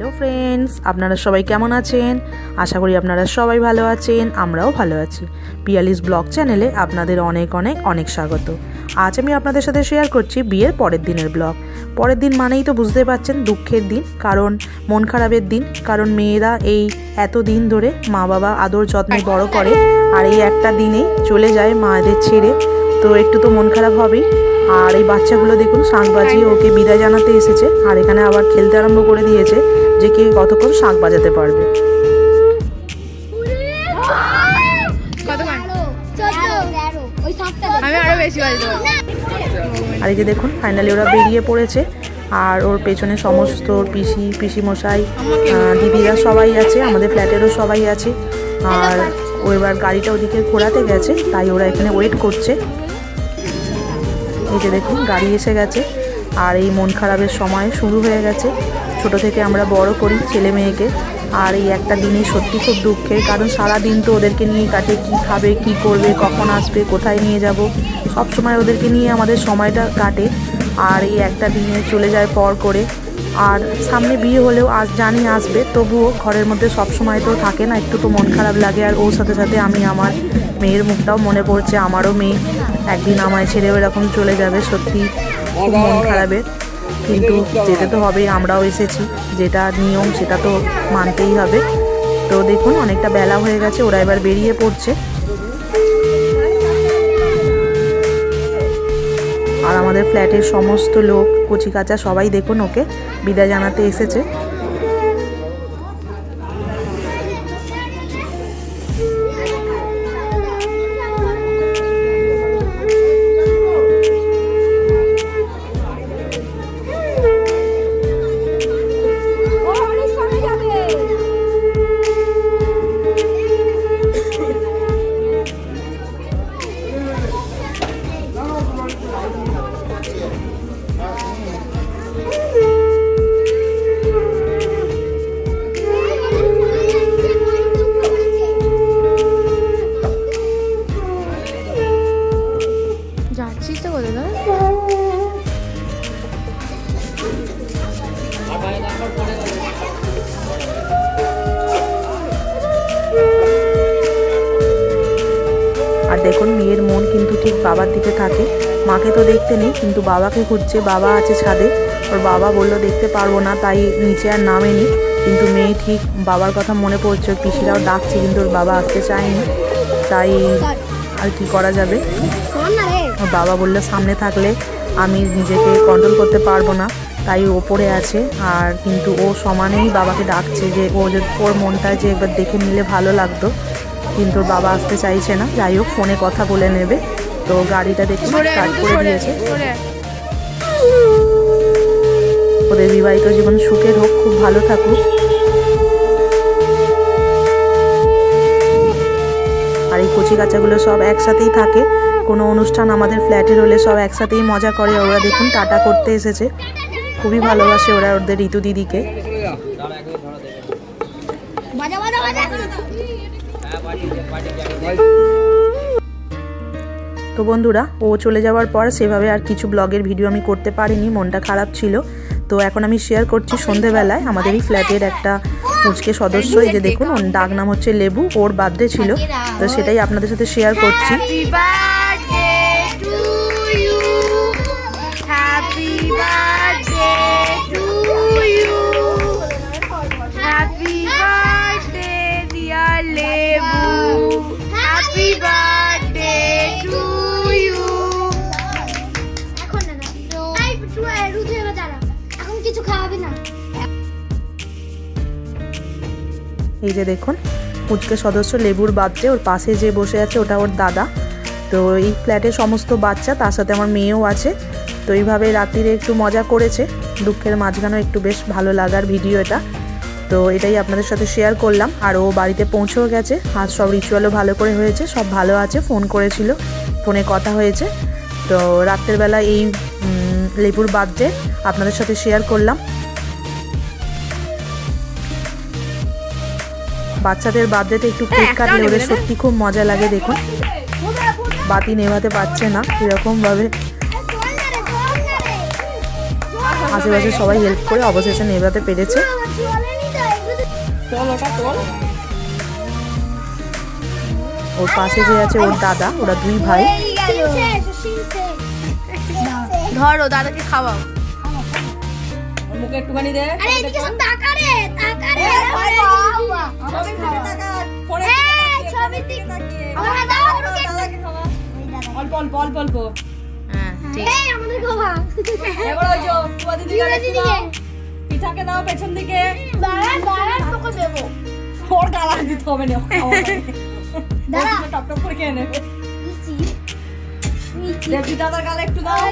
Hello friends, আপনারা সবাই কেমন আছেন? আশা করি আপনারা সবাই ভালো আছেন, আমরাও ভালো আছি। পিয়ালিস ব্লগ চ্যানেলে আপনাদের অনেক অনেক অনেক স্বাগত। আজ আমি আপনাদের সাথে শেয়ার করছি বিয়ের পরের দিনের ব্লগ। পরের দিন মানেই তো বুঝতে পারছেন দুঃখের দিন, কারণ মন খারাপের দিন, কারণ মেয়েরা এই এত দিন ধরে মা বাবা আদর যত্নে বড় করে আর এই একটা দিনেই চলে যায় মায়েদের ছেড়ে। তো একটু তো মন খারাপ হবেই। আর এই বাচ্চাগুলো দেখুন শাঁখ বাজিয়ে ওকে বিদায় জানাতে এসেছে। আর এখানে আবার খেলতে আরম্ভ করে দিয়েছে যে কে কতক্ষণ শাঁখ বাজাতে পারবে। আরও এই যে দেখুন ফাইনালি ওরা বেরিয়ে পড়েছে। আর ওর পেছনে সমস্ত ওর পিসি পিসি মশাই দিদিরা সবাই আছে আমাদের ফ্ল্যাটেরও সবাই আছে। আর ও এবার গাড়িটা ওদিকে ঘোরাতে গেছে তাই ওরা এখানে ওয়েট করছে। এই যে দেখুন, গাড়ি এসে গেছে। আর এই মন খারাপের সময় শুরু হয়ে গেছে। ছোট থেকে আমরা বড় করি ছেলে মেয়েকে। আর এই একটা দিনই সত্যি খুব দুঃখের কারণ সারা দিন তো ওদেরকে নিয়ে কাটে, কি খাবে, কি করবে, কখন আসবে, কোথায় নিয়ে যাব। সব সময় ওদেরকে নিয়ে আমাদের সময়টা কাটে। আর এই একটা দিনে চলে যায় পর করে। আর সামনে বিয়ে হলেও আজ জানি আসবে, তবুও ঘরের মধ্যে সব সময় তো থাকে না, একটু তো মন খারাপ লাগে। আর ওর সাথে সাথে আমি আমার মেয়ের মুখটাও মনে পড়ছে, আমারও মেয়ে। একদিন আমায় ছেড়েও এরকম চলে যাবে, সত্যি খুব মন খারাপের। কিন্তু যেতে তো হবেই, আমরাও এসেছি। যেটা নিয়ম, সেটা তো মানতেই হবে। তো দেখুন, অনেকটা বেলা হয়ে গেছে, ওরা এবার বেরিয়ে পড়ছে। আমাদের ফ্ল্যাটের সমস্ত লোক কচি কাচা সবাই দেখুন ওকে। বিদায় জানাতে এসেছে। আর দেখুন, মেয়ের মন কিন্তু ঠিক বাবার দিকে থাকে। মাকে তো দেখতে নেই, কিন্তু বাবাকে খুঁজছে। বাবা আছে ছাদে। ওর বাবা বলল, দেখতে পারব না। তাই নিচে আর নামেনি কিন্তু মেয়ে ঠিক বাবার কথা মনে পড়ছে। পিসিরাও ডাকছে, কিন্তু ওর বাবা আসতে চায়নি। তাই আর কি করা যাবে? বাবা বলল সামনে থাকলে আমি নিজেকে কন্ট্রোল করতে পারব না। তাই ওপরে আছে। আর কিন্তু ও সমানেই বাবাকে ডাকছে যে ও যে ওর মনটা যে একবার দেখে নিলে ভালো লাগতো। কিন্তু বাবা আসতে চাইছে না। যাই হোক ফোনে কথা বলে নেবে। তো গাড়িটা সরে স্টার্ট করে দিয়েছে। ওদের বিবাহিত জীবন সুখের হোক খুব ভালো থাকুক। আর এই কচি কাচাগুলো সব একসাথেই থাকে। কোনো অনুষ্ঠান আমাদের ফ্ল্যাটের হলে সব একসাথেই মজা করে। ওরা দেখুন টাটা করতে এসেছে। খুবই ভালোবাসে ওরা ওদের ঋতু দিদিকে। তো বন্ধুরা ও চলে যাওয়ার পর সেভাবে আর কিছু ব্লগের ভিডিও আমি করতে পারিনি মনটা খারাপ ছিল। তো এখন আমি শেয়ার করছি সন্ধেবেলায় আমাদের এই ফ্ল্যাটের একটা মুচকে সদস্য এই যে দেখুন ওর ডাক নাম হচ্ছে লেবু ওর বার্থডে ছিল। তো সেটাই আপনাদের সাথে শেয়ার করছি। কিছু খাওয়াবি না। এই যে দেখুন মুচকে সদস্য লেবুর বার্থডে ওর পাশে যে বসে আছে ওটা ওর দাদা। তো এই ফ্ল্যাটের সমস্ত বাচ্চা, তার সাথে আমার মেয়েও আছে। তো এইভাবে রাত্রিরে একটু মজা করেছে। দুঃখের মাঝখানেও একটু বেশ ভালো লাগার ভিডিও এটা। তো এটাই আপনাদের সাথে শেয়ার করলাম। আর ও বাড়িতে পৌঁছেও গেছে। আজ সব রিচুয়ালও ভালো করে হয়েছে। সব ভালো আছে ফোন করেছিল। ফোনে কথা হয়েছে। তো রাত্রের বেলা এই লেবুর বার্থডে আপনাদের সাথে শেয়ার করলাম। বাচ্চাদের বার্থডেতে একটু কেক একটাও কাটলে ওদের সত্যি খুব মজা লাগে দেখুন। বাতি নেভাতে পারছে না এরকম ভাবে। আশেপাশে সবাই হেল্প করে অবশেষে নেভাতে পেরেছে। ওর পাশে যে আছে ওর দাদা ওরা দুই ভাই। ধরো দাদাকে খাওয়াও মুখে একটুখানি দে আরে এদিকে সব টাকা রে টাকা রে ফোনে এই, ছবির দিক। আমাকে দাও, আমাকে একটু। অল্প অল্প অল্প অল্প হ্যাঁ ঠিক এই, আমাদের খাওয়া। এবার ওই যে টুয়া দিদি টুয়া গালে দিদিকে। দাও পিঠাকে দাও পেছন দিকে দাঁড়া, দাঁড়া, তোকে দেবো। ওর গালা দিতে হবে না দাঁড়া। টপ টপ করে খেয়ে নেবে। দাদার গালে একটু দাও।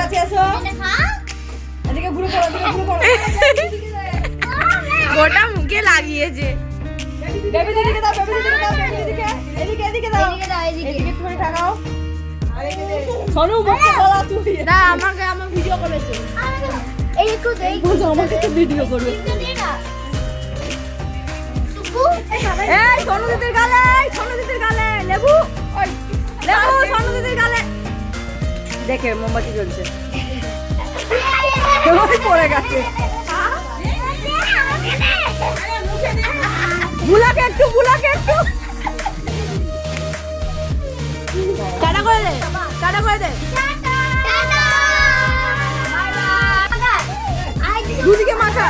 কাছে এসো। এদিকে ঘুরে পড়ো এদিকে ঘুরে পড়ো। গোটা মুখে লাগিয়েছে। বেবি দিদিকে দাও বেবি দিদিকে দাও বেবি দিদিকে। এদিকে এদিকে দাও। এদিকে দাও, এদিকে। এদিকে একটুখানি তাকাও সোনু মুখে বলা তুই। না আমাকে আমার ভিডিও করেছে। এই একটু আমাকে তো ভিডিও করবে। এই এই সোনু দিদির গালে এই সোনু দিদির গালে লেবু? ওই লেবু সোনু দিদির গালে। দেখে মোমবাতি জ্বলছে। পড়ে গেছে। বুলাকে একটু বুলাকে একটু। টাটা করে দে টাটা করে দে। দুদিকে মাথা।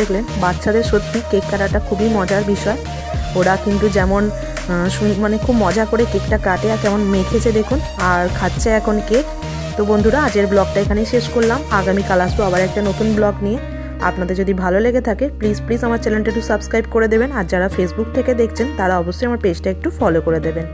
দেখলেন, বাচ্চাদের সত্যি কেক কাটাটা খুবই মজার বিষয়। ওরা কিন্তু যেমন মানে খুব মজা করে কেকটা কাটে আর কেমন মেখেছে দেখুন, আর খাচ্ছে এখন কেক। তো বন্ধুরা, আজের ব্লগটা এখানেই শেষ করলাম। আগামীকাল আসব আবার একটা নতুন ব্লগ নিয়ে। আপনাদের যদি ভালো লেগে থাকে প্লিজ প্লিজ আমার চ্যানেলটা একটু সাবস্ক্রাইব করে দেবেন। আর যারা ফেসবুক থেকে দেখছেন, তারা অবশ্যই আমার পেজটা একটু ফলো করে দেবেন।